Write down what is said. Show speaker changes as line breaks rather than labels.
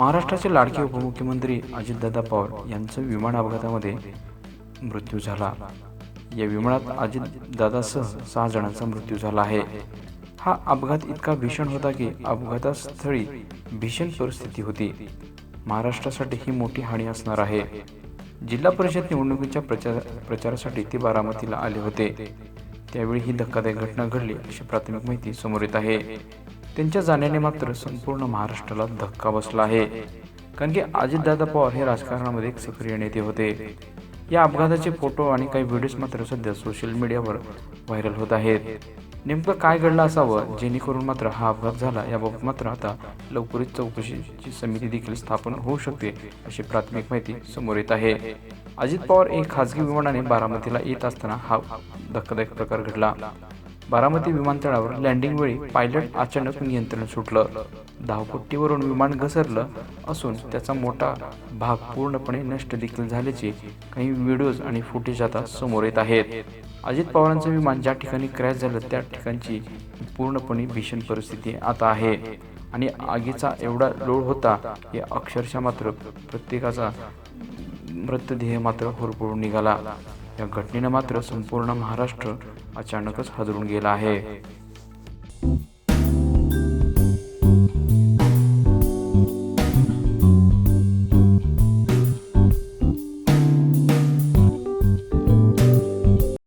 महाराष्ट्राचे लाडके उपमुख्यमंत्री अजितदादा पवार यांचं विमान अपघातामध्ये मृत्यू झाला. या विमानात अजितदादासह सहा जणांचा मृत्यू झाला आहे. हा अपघात इतका भीषण होता की अपघातास्थळी भीषण परिस्थिती होती. महाराष्ट्रासाठी ही मोठी हानी असणार आहे. जिल्हा परिषद निवडणुकीच्या प्रचार प्रचारासाठी ते बारामतीला आले होते. त्यावेळी ही धक्कादायक घटना घडली अशी प्राथमिक माहिती समोर येत आहे. त्यांच्या जाण्याने मात्र संपूर्ण महाराष्ट्राला धक्का बसला आहे. कारण की अजितदादा पवार हे राजकारणामध्ये एक सक्रिय नेते होते. या अपघाताचे फोटो आणि काही व्हिडिओज मात्र सध्या सोशल मीडियावर व्हायरल होत आहेत. नेमकं काय घडलं असावं जेणेकरून मात्र हा अपघात झाला याबाबत मात्र आता लवकरच चौकशीची समिती देखील स्थापन होऊ शकते अशी प्राथमिक माहिती समोर येत आहे. अजित पवार एक खासगी विमानाने बारामतीला येत असताना हा धक्कादायक प्रकार घडला. बारामती विमानतळावर लँडिंग वेळी पायलट अचानक नियंत्रण सुटलं. धावपट्टीवरून विमान घसरलं असून त्याचा मोठा भाग पूर्णपणे नष्ट देखील झाल्याचे काही व्हिडिओज आणि फुटेज आता समोर येत आहेत. अजित पवारांचं विमान ज्या ठिकाणी क्रॅश झालं त्या ठिकाणची पूर्णपणे भीषण परिस्थिती आता आहे. आणि आगीचा एवढा लोड होता की अक्षरशः मात्र प्रत्येकाचा मृतदेह मात्र होरपळून निघाला. या घटनेनं मात्र संपूर्ण महाराष्ट्र अचानकच हादरून गेला आहे.